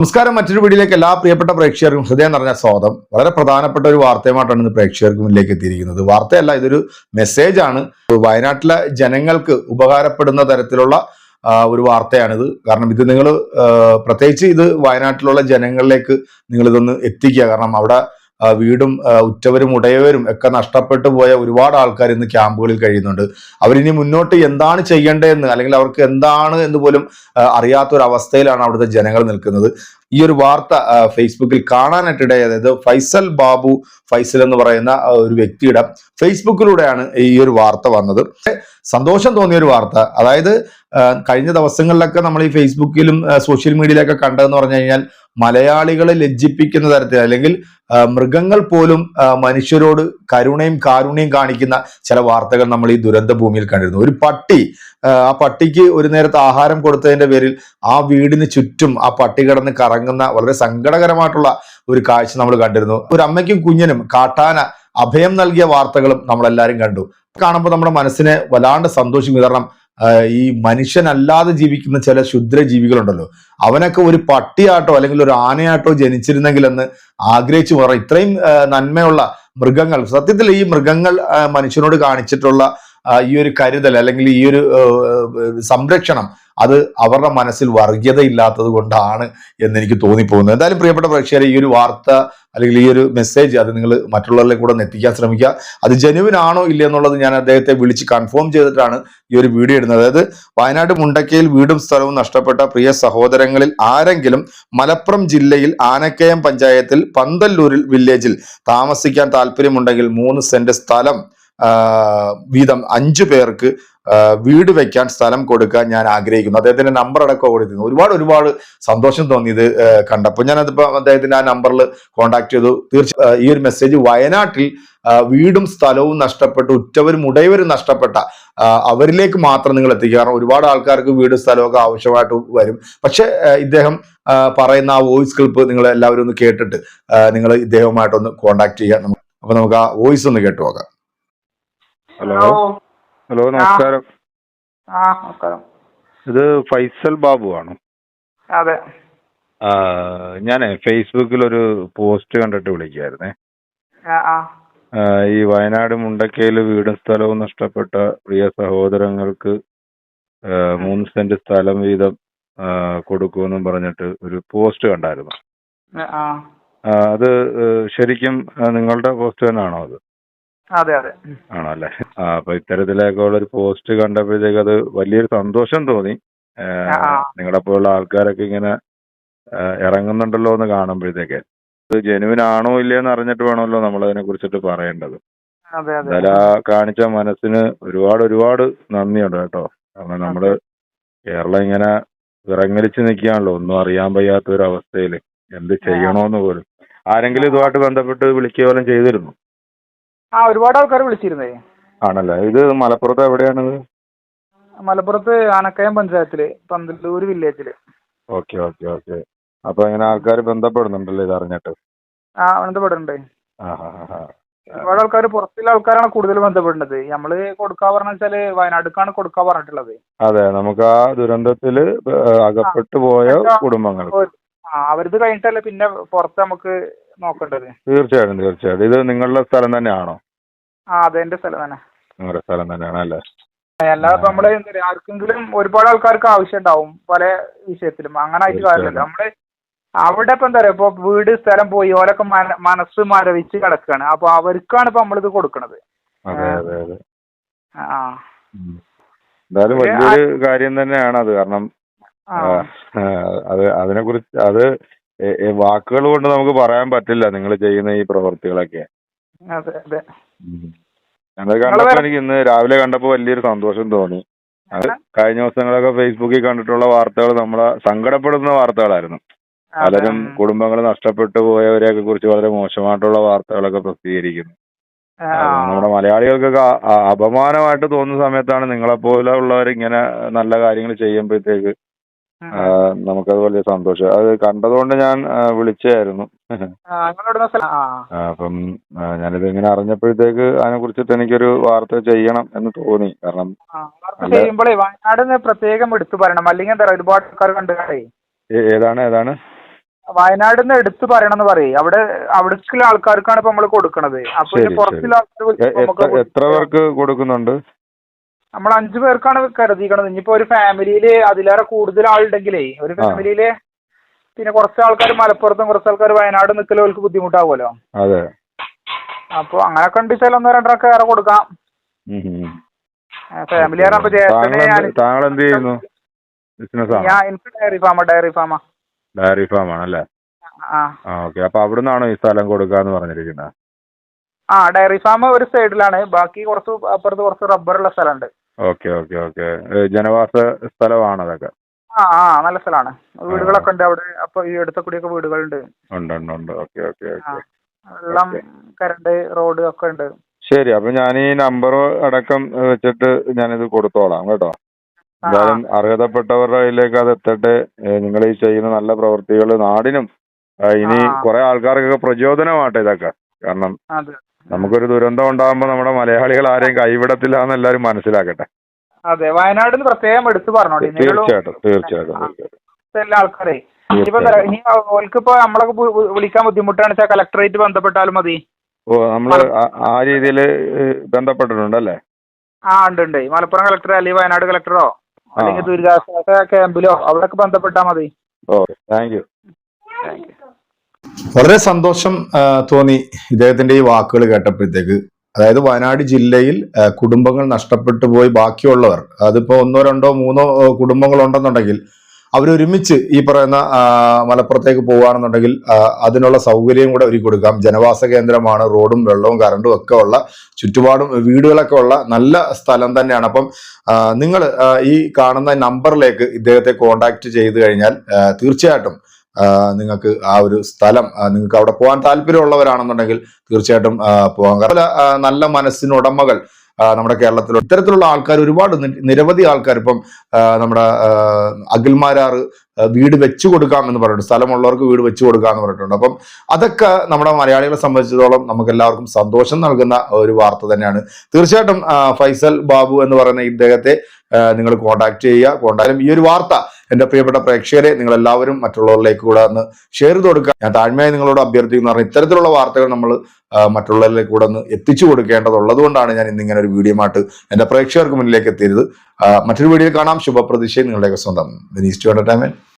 നമസ്കാരം മറ്റൊരു വീഡിയോയിലേക്ക് എല്ലാ പ്രിയപ്പെട്ട പ്രേക്ഷകർക്കും ഹൃദയം നിറഞ്ഞ സ്വാഗതം. വളരെ പ്രധാനപ്പെട്ട ഒരു വാർത്തയുമായിട്ടാണ് ഇന്ന് പ്രേക്ഷകർക്ക് മുന്നിലേക്ക് എത്തിയിരിക്കുന്നത്. വാർത്തയല്ല ഇതൊരു മെസ്സേജ് ആണ് വയനാട്ടിലെ ജനങ്ങൾക്ക് ഉപകാരപ്പെടുന്ന തരത്തിലുള്ള ഒരു വാർത്തയാണിത്. കാരണം ഇത് നിങ്ങൾ പ്രത്യേകിച്ച് ഇത് വയനാട്ടിലുള്ള ജനങ്ങളിലേക്ക് നിങ്ങൾ ഇതൊന്ന് എത്തിക്കുക. കാരണം അവിടെ വീടും ഉറ്റവരും ഉടയവരും ഒക്കെ നഷ്ടപ്പെട്ടു പോയ ഒരുപാട് ആൾക്കാർ ഇന്ന് ക്യാമ്പുകളിൽ കഴിയുന്നുണ്ട്. അവരിനി മുന്നോട്ട് എന്താണ് ചെയ്യേണ്ടതെന്ന് അല്ലെങ്കിൽ അവർക്ക് എന്താണ് എന്ന് പോലും അറിയാത്തൊരവസ്ഥയിലാണ് അവിടുത്തെ ജനങ്ങൾ നിൽക്കുന്നത്. ഈ ഒരു വാർത്ത ഫേസ്ബുക്കിൽ കാണാനായിട്ടിടയായത് അതായത് ഫൈസൽ ബാബു ഫൈസൽ എന്ന് പറയുന്ന ഒരു വ്യക്തിയുടെ ഫേസ്ബുക്കിലൂടെയാണ് ഈ ഒരു വാർത്ത വന്നത്. സന്തോഷം തോന്നിയ ഒരു വാർത്ത. അതായത് കഴിഞ്ഞ ദിവസങ്ങളിലൊക്കെ നമ്മൾ ഈ ഫേസ്ബുക്കിലും സോഷ്യൽ മീഡിയയിലൊക്കെ കണ്ടതെന്ന് പറഞ്ഞു കഴിഞ്ഞാൽ മലയാളികളെ ലജ്ജിപ്പിക്കുന്ന തരത്തിൽ അല്ലെങ്കിൽ മൃഗങ്ങൾ പോലും മനുഷ്യരോട് കരുണയും കാരുണ്യം കാണിക്കുന്ന ചില വാർത്തകൾ നമ്മൾ ഈ ദുരന്ത ഭൂമിയിൽ കണ്ടിരുന്നു. ഒരു പട്ടി ആ, പട്ടിക്ക് ഒരു നേരത്തെ ആഹാരം കൊടുത്തതിന്റെ പേരിൽ ആ വീടിന് ചുറ്റും ആ പട്ടി കിടന്ന് കറങ്ങുന്ന വളരെ സങ്കടകരമായിട്ടുള്ള ഒരു കാഴ്ച നമ്മൾ കണ്ടിരുന്നു. ഒരു അമ്മയ്ക്കും കുഞ്ഞിനും കാട്ടാന അഭയം നൽകിയ വാർത്തകളും നമ്മളെല്ലാവരും കണ്ടു. കാണുമ്പോൾ നമ്മുടെ മനസ്സിനെ വല്ലാണ്ട് സന്തോഷം. ആ, ഈ മനുഷ്യനല്ലാതെ ജീവിക്കുന്ന ചില ക്ഷുദ്രജീവികളുണ്ടല്ലോ. അവനൊക്കെ ഒരു പട്ടിയാട്ടോ അല്ലെങ്കിൽ ഒരു ആനയാട്ടോ ജനിച്ചിരുന്നെങ്കിൽ എന്ന് ആഗ്രഹിച്ചു പറ ഇത്രയും നന്മയുള്ള മൃഗങ്ങൾ. സത്യത്തിൽ ഈ മൃഗങ്ങൾ മനുഷ്യനോട് കാണിച്ചിട്ടുള്ള ഈ ഒരു കരുതൽ അല്ലെങ്കിൽ ഈ ഒരു സംരക്ഷണം അത് അവരുടെ മനസ്സിൽ വർഗീയത ഇല്ലാത്തത് കൊണ്ടാണ് എന്ന് എനിക്ക് തോന്നിപ്പോകുന്നത്. എന്തായാലും പ്രിയപ്പെട്ട പ്രേക്ഷകരെ ഈ ഒരു വാർത്ത അല്ലെങ്കിൽ ഈ ഒരു മെസ്സേജ് അത് നിങ്ങൾ മറ്റുള്ളവരിലേക്ക് കൂടെ എത്തിക്കാൻ ശ്രമിക്കുക. അത് ജനുവിൻ ആണോ ഇല്ല എന്നുള്ളത് ഞാൻ അദ്ദേഹത്തെ വിളിച്ച് കൺഫേം ചെയ്തിട്ടാണ് ഈ ഒരു വീഡിയോ ഇടുന്നത്. അതായത് വയനാട് മുണ്ടക്കയിൽ വീടും സ്ഥലവും നഷ്ടപ്പെട്ട പ്രിയ സഹോദരങ്ങളിൽ ആരെങ്കിലും മലപ്പുറം ജില്ലയിൽ ആനക്കയം പഞ്ചായത്തിൽ പന്തല്ലൂരിൽ വില്ലേജിൽ താമസിക്കാൻ താല്പര്യമുണ്ടെങ്കിൽ മൂന്ന് സെന്റ് സ്ഥലം വീതം അഞ്ചു പേർക്ക് വീട് വെക്കാൻ സ്ഥലം കൊടുക്കാൻ ഞാൻ ആഗ്രഹിക്കുന്നു. അദ്ദേഹത്തിന്റെ നമ്പർ അടക്കം കൊടുത്തിരുന്നു ഒരുപാട് ഒരുപാട് സന്തോഷം തോന്നിയത് കണ്ടപ്പോൾ. ഞാൻ അതിപ്പോ അദ്ദേഹത്തിന്റെ ആ നമ്പറിൽ കോൺടാക്ട് ചെയ്തു. തീർച്ച ഈ ഒരു മെസ്സേജ് വയനാട്ടിൽ വീടും സ്ഥലവും നഷ്ടപ്പെട്ട് ഉറ്റവരും ഉടയവരും നഷ്ടപ്പെട്ട അവരിലേക്ക് മാത്രം നിങ്ങൾ എത്തിക്കുക. കാരണം ഒരുപാട് ആൾക്കാർക്ക് വീട് സ്ഥലമൊക്കെ ആവശ്യമായിട്ട് വരും. പക്ഷെ ഇദ്ദേഹം പറയുന്ന ആ വോയിസ് ക്ലിപ്പ് നിങ്ങൾ എല്ലാവരും ഒന്ന് കേട്ടിട്ട് നിങ്ങൾ ഇദ്ദേഹവുമായിട്ടൊന്ന് കോൺടാക്ട് ചെയ്യാം അപ്പൊ നമുക്ക് ആ വോയിസ് ഒന്ന് കേട്ടു നോക്കാം. ഹലോ. ഹലോ. നമസ്കാരം. ആ നമസ്കാരം. ഇത് ഫൈസൽ ബാബു ആണ്. അതെ. ഞാൻ ഫേസ്ബുക്കിൽ ഒരു പോസ്റ്റ് കണ്ടിട്ട് വിളിക്കായിരുന്നേ. ഈ വയനാട് മുണ്ടക്കയിൽ വീടും സ്ഥലവും നഷ്ടപ്പെട്ട പ്രിയ സഹോദരങ്ങൾക്ക് മൂന്ന് സെന്റ് സ്ഥലം വീതം കൊടുക്കുമെന്നും പറഞ്ഞിട്ട് ഒരു പോസ്റ്റ് കണ്ടായിരുന്നു. അത് ശരിക്കും നിങ്ങളുടെ പോസ്റ്റ് ആണോ അത്? അതെ അതെ. ആണോ അല്ലേ ആ അപ്പൊ ഇത്തരത്തിലൊക്കെ ഉള്ള ഒരു പോസ്റ്റ് കണ്ടപ്പോഴത്തേക്ക് അത് വലിയൊരു സന്തോഷം തോന്നി. നിങ്ങളെ പോലുള്ള ആൾക്കാരൊക്കെ ഇങ്ങനെ ഇറങ്ങുന്നുണ്ടല്ലോ എന്ന് കാണുമ്പോഴത്തേക്ക്. ഇത് ജെനുവിൻ ആണോ ഇല്ലയെന്ന് അറിഞ്ഞിട്ട് വേണമല്ലോ നമ്മൾ അതിനെ കുറിച്ചിട്ട് പറയേണ്ടത്. അതെ അതെ. എന്തായാലും ആ കാണിച്ച മനസ്സിന് ഒരുപാട് ഒരുപാട് നന്ദിയുണ്ട് കേട്ടോ. കാരണം നമ്മൾ കേരളം ഇങ്ങനെ വിറങ്ങലിച്ച് നിൽക്കുകയാണല്ലോ. ഒന്നും അറിയാൻ വയ്യാത്ത ഒരു അവസ്ഥയിൽ എന്ത് ചെയ്യണോന്ന് പോലും. ആരെങ്കിലും ഇതുമായിട്ട് ബന്ധപ്പെട്ട് വിളിക്കുക പോലും ചെയ്തിരുന്നു? ആ ഒരുപാട് ആൾക്കാർ വിളിച്ചിരുന്നേ. ആണല്ലേ? ഇത് മലപ്പുറത്ത് എവിടെയാണിത്? മലപ്പുറത്ത് ആനക്കയം പഞ്ചായത്തിൽ പന്തല്ലൂർ വില്ലേജിൽ. Okay okay okay. അപ്പൊ ഇങ്ങനെ ആൾക്കാർ ബന്ധപ്പെടുന്നുണ്ടല്ലോ ഇത് അറിഞ്ഞിട്ട്. ആ ബന്ധപ്പെടുന്നുണ്ട്. ഒരുപാട് ആൾക്കാർ പുറത്തുള്ള ആൾക്കാരാണ് കൂടുതൽ ബന്ധപ്പെടുന്നത്. നമ്മൾ കൊടുക്കാ പറഞ്ഞ വെച്ചാൽ വയനാട്ടിലേക്കാണ് കൊടുക്കാ പറഞ്ഞിട്ടുള്ളത്. അതെ നമുക്ക് ആ ദുരന്തത്തിൽ അകപ്പെട്ടു പോയ കുടുംബങ്ങൾ അവരത് കഴിഞ്ഞിട്ടല്ലേ പിന്നെ പുറത്ത് നമുക്ക് നോക്കേണ്ടത്. തീർച്ചയായിട്ടും തീർച്ചയായിട്ടും. ഇത് നിങ്ങളുടെ സ്ഥലം തന്നെയാണോ? ആ അതെ എന്റെ സ്ഥലം തന്നെ. നിങ്ങളുടെ സ്ഥലം തന്നെയാണ് അല്ലേ? അല്ലാതെ ഇപ്പൊ നമ്മൾ എന്താ പറയാ, ആർക്കെങ്കിലും ഒരുപാട് ആൾക്കാർക്ക് ആവശ്യം ഉണ്ടാവും പല വിഷയത്തിലും. അങ്ങനെ ആയിട്ട് കാര്യമില്ല. നമ്മൾ അവിടെ ഇപ്പൊ എന്താ പറയാ ഇപ്പൊ വീട് സ്ഥലം പോയി ഓരൊക്കെ മനസ്സ് മരവിച്ച് കിടക്കാണ്. അപ്പൊ അവർക്കാണ് ഇപ്പൊ നമ്മളിത് കൊടുക്കണത്. അതെ അതെ അതെ. ആ. എന്തായാലും വലിയൊരു കാര്യം തന്നെയാണ് അത്. കാരണം അത് അതിനെ കുറിച്ച് അത് വാക്കുകൾ കൊണ്ട് നമുക്ക് പറയാൻ പറ്റില്ല നിങ്ങൾ ചെയ്യുന്ന ഈ പ്രവൃത്തികളൊക്കെ. അതെ അതെ. ഞങ്ങൾ കണ്ടപ്പോ എനിക്ക് ഇന്ന് രാവിലെ കണ്ടപ്പോ വലിയൊരു സന്തോഷം തോന്നി. അത് കഴിഞ്ഞ ദിവസങ്ങളൊക്കെ ഫേസ്ബുക്കിൽ കണ്ടിട്ടുള്ള വാർത്തകൾ നമ്മളെ സങ്കടപ്പെടുന്ന വാർത്തകളായിരുന്നു. പലരും കുടുംബങ്ങൾ നഷ്ടപ്പെട്ടു പോയവരെയൊക്കെ കുറിച്ച് വളരെ മോശമായിട്ടുള്ള വാർത്തകളൊക്കെ പ്രസിദ്ധീകരിക്കുന്നു. നമ്മുടെ മലയാളികൾക്കൊക്കെ അപമാനമായിട്ട് തോന്നുന്ന സമയത്താണ് നിങ്ങളെപ്പോലെ ഉള്ളവർ ഇങ്ങനെ നല്ല കാര്യങ്ങൾ ചെയ്യുമ്പോഴത്തേക്ക് നമുക്കത് വലിയ സന്തോഷം. അത് കണ്ടതുകൊണ്ട് ഞാൻ വിളിച്ചായിരുന്നു അപ്പം ഞാനിത് ഇങ്ങനെ അറിഞ്ഞപ്പോഴത്തേക്ക് അതിനെ കുറിച്ചിട്ട് എനിക്കൊരു വാർത്ത ചെയ്യണം എന്ന് തോന്നി. കാരണം ചെയ്യുമ്പോഴേ വയനാട് പ്രത്യേകം എടുത്തു പറയണം. അല്ലെങ്കിൽ എന്താ ഒരുപാട് ആൾക്കാർ കണ്ടുകാരേ ഏതാണ് ഏതാണ്? വയനാട് നിന്ന് എടുത്തു പറയണമെന്ന് പറയും. അവിടെ അവിടേക്കുള്ള ആൾക്കാർക്കാണ് ഇപ്പൊ നമ്മൾ കൊടുക്കണത്. അപ്പൊ പുറത്തുള്ള ആൾക്കാർ എത്ര പേർക്ക് കൊടുക്കുന്നുണ്ട്? നമ്മൾ അഞ്ചു പേർക്കാണ് കരുതിക്കണത് ഇനിയിപ്പോ ഒരു ഫാമിലിയിൽ അതിലേറെ കൂടുതൽ ആളുണ്ടെങ്കിലേ ഒരു. ഫാമിലിയിൽ പിന്നെ കുറച്ച് ആൾക്കാർ മലപ്പുറത്തും കുറച്ച് ആൾക്കാർ വയനാട് നിൽക്കലോർക്ക് ബുദ്ധിമുട്ടാവുമല്ലോ. അതെ. അപ്പൊ അങ്ങനെ കണ്ടിച്ചാൽ ഒന്നോ രണ്ടൊക്കെ ഏറെ കൊടുക്കാം. ഫാമിലി ജ്യേഷ്ഠനെ താങ്കൾ എന്ത് ചെയ്യുന്നു? ഞാൻ എനിക്ക് dairy farm dairy farm. Dairy farm ആണല്ലേ ആ. ആ ഓക്കെ. അപ്പൊ അവിടുന്നാണോ ഈ സ്ഥലം കൊടുക്കാന്ന് പറഞ്ഞിരിക്കുന്നത്? ആ ഡയറി ഫാം ഒരു സൈഡിലാണ്. ബാക്കി കുറച്ച് അപ്പുറത്ത് കുറച്ച് റബ്ബറുള്ള സ്ഥലമുണ്ട്. Okay okay okay. ജനവാസ സ്ഥലമാണ് അതൊക്കെ? ആ ആ നല്ല സ്ഥലമാണ്. വീടുകളൊക്കെ ഉണ്ട് അവിടെ. അപ്പൊ ഈ അടുത്ത കൂടിയൊക്കെ വീടുകളുണ്ട്. ഉണ്ട് ഉണ്ട് ഉണ്ട്. ഓക്കെ ഓക്കെ ആ. ഓക്കെ. വെള്ളം കരണ്ട് റോഡ് ഒക്കെ ഉണ്ട്. ശരി അപ്പൊ ഞാൻ ഈ നമ്പർ അടക്കം വെച്ചിട്ട് ഞാനിത് കൊടുത്തോളാം കേട്ടോ. എന്തായാലും അർഹതപ്പെട്ടവരുടെ കയ്യിലേക്ക് അത് എത്തട്ടെ. നിങ്ങൾ ഈ ചെയ്യുന്ന നല്ല പ്രവൃത്തികൾ നാടിനും ഇനി. കുറെ ആൾക്കാർക്കൊക്കെ പ്രചോദനമാട്ടെ ഇതൊക്കെ. കാരണം നമുക്കൊരു ദുരന്തം ഉണ്ടാകുമ്പോൾ നമ്മുടെ മലയാളികൾ ആരെയും കൈവിടത്തില്ല എന്ന് എല്ലാവരും മനസ്സിലാക്കട്ടെ. അതെ വയനാടിന് പ്രത്യേകം എടുത്തു പറഞ്ഞോ നിങ്ങളും തീർച്ചയായിട്ടും തീർച്ചയായിട്ടും എല്ലാ ആൾക്കാരെ. ഇപ്പൊ ഇനി ഓൽക്കിപ്പോ നമ്മളൊക്കെ വിളിക്കാൻ ബുദ്ധിമുട്ടാണ് വെച്ചാൽ കളക്ടറേറ്റ് ബന്ധപ്പെട്ടാലും മതി. ഓ നമ്മൾ ആ രീതിയിൽ ബന്ധപ്പെട്ടിട്ടുണ്ടല്ലേ? ആ ഉണ്ട് ഉണ്ട് മലപ്പുറം കളക്ടറോ അല്ലെങ്കിൽ വയനാട് കളക്ടറോ അല്ലെങ്കിൽ ദുരിതാശ്വാസ ക്യാമ്പിലോ? അവിടെ ബന്ധപ്പെട്ടാൽ മതി. ഓ താങ്ക് യു. Thank you. വളരെ സന്തോഷം തോന്നി ഇദ്ദേഹത്തിന്റെ ഈ വാക്കുകൾ കേട്ടപ്പോഴത്തേക്ക്. അതായത് വയനാട് ജില്ലയിൽ കുടുംബങ്ങൾ നഷ്ടപ്പെട്ടു പോയി ബാക്കിയുള്ളവർ അതിപ്പോ ഒന്നോ രണ്ടോ മൂന്നോ കുടുംബങ്ങൾ ഉണ്ടെന്നുണ്ടെങ്കിൽ അവരൊരുമിച്ച് ഈ പറയുന്ന മലപ്പുറത്തേക്ക് പോകുകയാണെന്നുണ്ടെങ്കിൽ അതിനുള്ള സൗകര്യം കൂടെ ഒരുക്കി കൊടുക്കാം. ജനവാസ കേന്ദ്രമാണ് റോഡും വെള്ളവും കറണ്ടും ഒക്കെ ഉള്ള ചുറ്റുപാടും വീടുകളൊക്കെ ഉള്ള നല്ല സ്ഥലം തന്നെയാണ്. അപ്പം നിങ്ങൾ ഈ കാണുന്ന നമ്പറിലേക്ക് ഇദ്ദേഹത്തെ കോണ്ടാക്ട് ചെയ്ത് കഴിഞ്ഞാൽ തീർച്ചയായിട്ടും നിങ്ങൾക്ക് ആ ഒരു സ്ഥലം നിങ്ങൾക്ക് അവിടെ പോകാൻ താല്പര്യമുള്ളവരാണെന്നുണ്ടെങ്കിൽ തീർച്ചയായിട്ടും പോകാൻ പല നല്ല മനസ്സിനുടമകൾ നമ്മുടെ കേരളത്തിൽ ഇത്തരത്തിലുള്ള ആൾക്കാർ ഒരുപാട് നിരവധി ആൾക്കാർ ഇപ്പം നമ്മുടെ അഖിൽമാരാർ വീട് വെച്ചു കൊടുക്കാം എന്ന് പറഞ്ഞിട്ടുണ്ട് സ്ഥലമുള്ളവർക്ക് വീട് വെച്ചു കൊടുക്കാം എന്ന് പറഞ്ഞിട്ടുണ്ട്. അപ്പം അതൊക്കെ നമ്മുടെ മലയാളികളെ സംബന്ധിച്ചിടത്തോളം നമുക്ക് എല്ലാവർക്കും സന്തോഷം നൽകുന്ന ഒരു വാർത്ത തന്നെയാണ്. തീർച്ചയായിട്ടും ഫൈസൽ ബാബു എന്ന് പറയുന്ന ഇദ്ദേഹത്തെ നിങ്ങൾ കോൺടാക്ട് ചെയ്യുക. കോൺടാക്ട് ഈ ഒരു വാർത്ത എന്റെ പ്രിയപ്പെട്ട പ്രേക്ഷകരെ നിങ്ങൾ എല്ലാവരും മറ്റുള്ളവരിലേക്ക് കൂടെ ഒന്ന് ഷെയർ ചെയ്ത് കൊടുക്കുക. ഞാൻ താഴ്മയായി നിങ്ങളോട് അഭ്യർത്ഥിക്കുന്നു. പറഞ്ഞാൽ ഇത്തരത്തിലുള്ള വാർത്തകൾ നമ്മൾ മറ്റുള്ളവരിലേക്ക് കൂടെ ഒന്ന് എത്തിച്ചു കൊടുക്കേണ്ടതുള്ളത് കൊണ്ടാണ് ഞാൻ ഇന്നിങ്ങനെ ഒരു വീഡിയോ ആയിട്ട് എന്റെ പ്രേക്ഷകർക്ക് മുന്നിലേക്ക് എത്തിയത്. മറ്റൊരു വീഡിയോയിൽ കാണാം. ശുഭപ്രതീക്ഷയും നിങ്ങളുടെയൊക്കെ സ്വന്തം